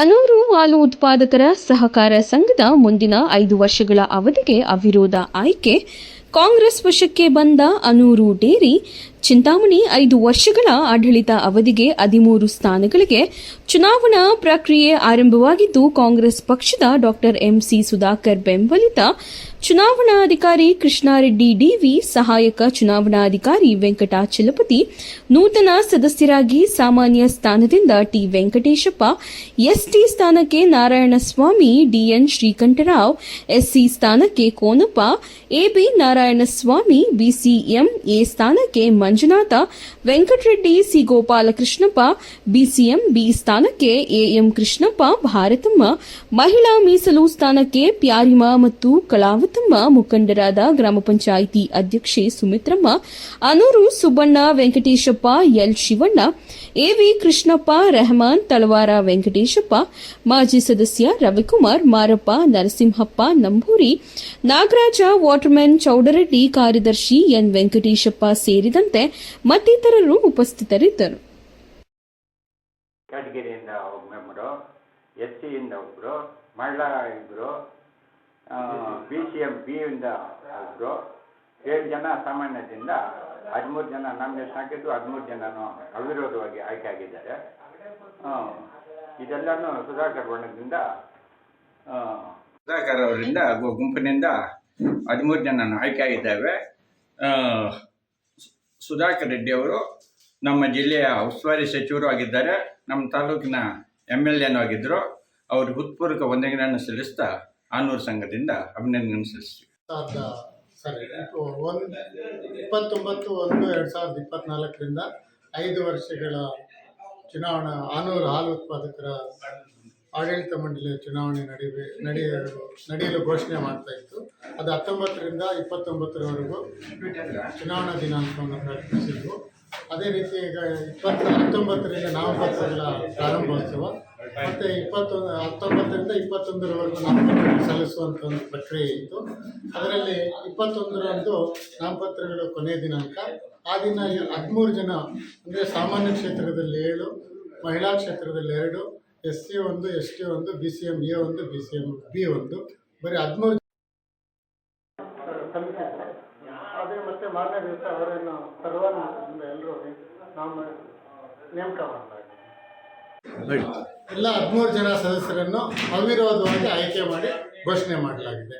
ಅನೂರು ಹಾಲು ಉತ್ಪಾದಕರ ಸಹಕಾರ ಸಂಘದ ಮುಂದಿನ ಐದು ವರ್ಷಗಳ ಅವಧಿಗೆ ಅವಿರೋಧ ಆಯ್ಕೆ. ಕಾಂಗ್ರೆಸ್ ವಶಕ್ಕೆ ಬಂದ ಅನೂರು ಡೇರಿ ಚಿಂತಾಮಣಿ ಐದು ವರ್ಷಗಳ ಆಡಳಿತ ಅವಧಿಗೆ ಹದಿಮೂರು ಸ್ಥಾನಗಳಿಗೆ ಚುನಾವಣಾ ಪ್ರಕ್ರಿಯೆ ಆರಂಭವಾಗಿದ್ದು, ಕಾಂಗ್ರೆಸ್ ಪಕ್ಷದ ಡಾಕ್ಟರ್ ಎಂಸಿ ಸುಧಾಕರ್ ಬೆಂಬಲಿತ ಚುನಾವಣಾಧಿಕಾರಿ ಕೃಷ್ಣಾರೆಡ್ಡಿ ಡಿವಿ ಸಹಾಯಕ ಚುನಾವಣಾಧಿಕಾರಿ ವೆಂಕಟಾಚಲಪತಿ ನೂತನ ಸದಸ್ಯರಾಗಿ ಸಾಮಾನ್ಯ ಸ್ಥಾನದಿಂದ ಟಿ. ವೆಂಕಟೇಶಪ್ಪ, ಎಸ್ಟಿ ಸ್ಥಾನಕ್ಕೆ ನಾರಾಯಣಸ್ವಾಮಿ, ಡಿಎನ್ ಶ್ರೀಕಂಠರಾವ್, ಎಸ್ಸಿ ಸ್ಥಾನಕ್ಕೆ Konappa, AB Narayanaswamy, BCM A ಸ್ಥಾನಕ್ಕೆ Manjunatha, Venkatareddy, C. Gopalakrishnappa, BCM B ಸ್ಥಾನಕ್ಕೆ ಎಎಂ ಕೃಷ್ಣಪ್ಪ, ಭಾರತಮ್ಮ, ಮಹಿಳಾ ಮೀಸಲು ಸ್ಥಾನಕ್ಕೆ ಪ್ಯಾರಿಮ ಮತ್ತು ಕಲಾವತಮ್ಮ ಮುಖಂಡರಾದ ಗ್ರಾಮ ಪಂಚಾಯಿತಿ ಅಧ್ಯಕ್ಷೆ ಸುಮಿತ್ರಮ್ಮ, ಅನೂರು ಸುಬ್ಬಣ್ಣ ವೆಂಕಟೇಶಪ್ಪ, ಎಲ್. ಶಿವಣ್ಣ, ಎವಿ ಕೃಷ್ಣಪ್ಪ, ರೆಹಮಾನ್ ತಳವಾರ ವೆಂಕಟೇಶಪ್ಪ, ಮಾಜಿ ಸದಸ್ಯ ರವಿಕುಮಾರ್, ಮಾರಪ್ಪ, ನರಸಿಂಹಪ್ಪ, ನಂಬೂರಿ, ನಾಗರಾಜ ವಾಟರ್ಮ್ಯಾನ್ ಚೌಡರೆಡ್ಡಿ ಕಾರ್ಯದರ್ಶಿ ಎನ್. ವೆಂಕಟೇಶಪ್ಪ ಸೇರಿದಂತೆ ಮತ್ತಿತರರು ಉಪಸ್ಥಿತರಿದ್ದರು. ಕ್ಯಾಟಗಿರಿಯಿಂದ ಒಬ್ಬರು ಎಸ್ ಸಿಯಿಂದ ಒಬ್ಬರು ಮಹಿಳಾ ಇಬ್ಬರು ಬಿ ಸಿ ಎಂ ಬಿಯಿಂದ ಒಬ್ಬರು ಏಳು ಜನ ಸಾಮಾನ್ಯದಿಂದ ಹದಿಮೂರು ಜನ ನಾಮಿನೇಷನ್ ಹಾಕಿದ್ದು ಹದಿಮೂರು ಜನನು ಅವಿರೋಧವಾಗಿ ಆಯ್ಕೆ ಆಗಿದ್ದಾರೆ. ಇದೆಲ್ಲನೂ ಸುಧಾಕರ್ ಬಣ್ಣದಿಂದ ಆ, ಸುಧಾಕರ್ ಅವರಿಂದ ಗುಂಪಿನಿಂದ ಹದಿಮೂರು ಜನ ಆಯ್ಕೆ ಆಗಿದ್ದಾವೆ. ಸುಧಾಕರ್ ರೆಡ್ಡಿ ಅವರು ನಮ್ಮ ಜಿಲ್ಲೆಯ ಉಸ್ತುವಾರಿ ಸಚಿವರು ಆಗಿದ್ದಾರೆ. ನಮ್ಮ ತಾಲೂಕಿನ ಎಂ ಎಲ್ ಎನೂ ಆಗಿದ್ದರು ಅವರು ಹೃತ್ಪೂರ್ವಕ ವಂದನೆಗಳನ್ನು ಸಲ್ಲಿಸ್ತಾ ಆನೂರು ಸಂಘದಿಂದ ಅಭಿನಂದನೆ ಸಲ್ಲಿಸ್ತೀವಿ. ಇಪ್ಪತ್ತೊಂಬತ್ತು, ಒಂದು, ಎರಡು ಸಾವಿರದ ಇಪ್ಪತ್ನಾಲ್ಕರಿಂದ ಐದು ವರ್ಷಗಳ ಚುನಾವಣಾ, ಆನೂರು ಹಾಲು ಉತ್ಪಾದಕರ ಆಡಳಿತ ಮಂಡಳಿಯ ಚುನಾವಣೆ ನಡೆಯಬೇ ನಡೆಯಲು ನಡೆಯಲು ಘೋಷಣೆ ಮಾಡ್ತಾ ಇತ್ತು. ಅದು ಹತ್ತೊಂಬತ್ತರಿಂದ ಇಪ್ಪತ್ತೊಂಬತ್ತರವರೆಗೂ ಚುನಾವಣಾ ದಿನಾಂಕವನ್ನು ಪ್ರಕಟಿಸಿದ್ವು. ಅದೇ ರೀತಿ ಈಗ ಇಪ್ಪತ್ತ ಹತ್ತೊಂಬತ್ತರಿಂದ ನಾಮಪತ್ರಗಳ ಪ್ರಾರಂಭೋತ್ಸವ, ಮತ್ತು ಇಪ್ಪತ್ತೊಂದು ಹತ್ತೊಂಬತ್ತರಿಂದ ಇಪ್ಪತ್ತೊಂದರವರೆಗೂ ನಾಮಪತ್ರ ಸಲ್ಲಿಸುವಂಥ ಒಂದು ಪ್ರಕ್ರಿಯೆ ಇತ್ತು. ಅದರಲ್ಲಿ ಇಪ್ಪತ್ತೊಂದರಂದು ನಾಮಪತ್ರಗಳು ಕೊನೆಯ ದಿನಾಂಕ, ಆ ದಿನ ಹದಿಮೂರು ಜನ, ಅಂದರೆ ಸಾಮಾನ್ಯ ಕ್ಷೇತ್ರದಲ್ಲಿ ಏಳು, ಮಹಿಳಾ ಕ್ಷೇತ್ರದಲ್ಲಿ ಎರಡು, ಎಸ್ ಸಿ ಒಂದು, ಎಸ್ ಟಿ ಒಂದು, ಬಿ ಸಿ ಎಂ ಎ ಒಂದು, ಬಿ ಸಿ ಎಂ ಬಿ ಒಂದು, ಬರೀ ಹದಿಮೂರು ಮತ್ತೆ ಮಾರನೇ ದಿವಸ ಅವರನ್ನು ಸರ್ವನ ಎಲ್ಲರೂ ನಾವು ನೇಮಕ ಮಾಡಲಾಗಿದೆ ಎಲ್ಲ ಹದಿಮೂರು ಜನ ಸದಸ್ಯರನ್ನು ಅವಿರೋಧವಾಗಿ ಆಯ್ಕೆ ಮಾಡಿ ಘೋಷಣೆ ಮಾಡಲಾಗಿದೆ.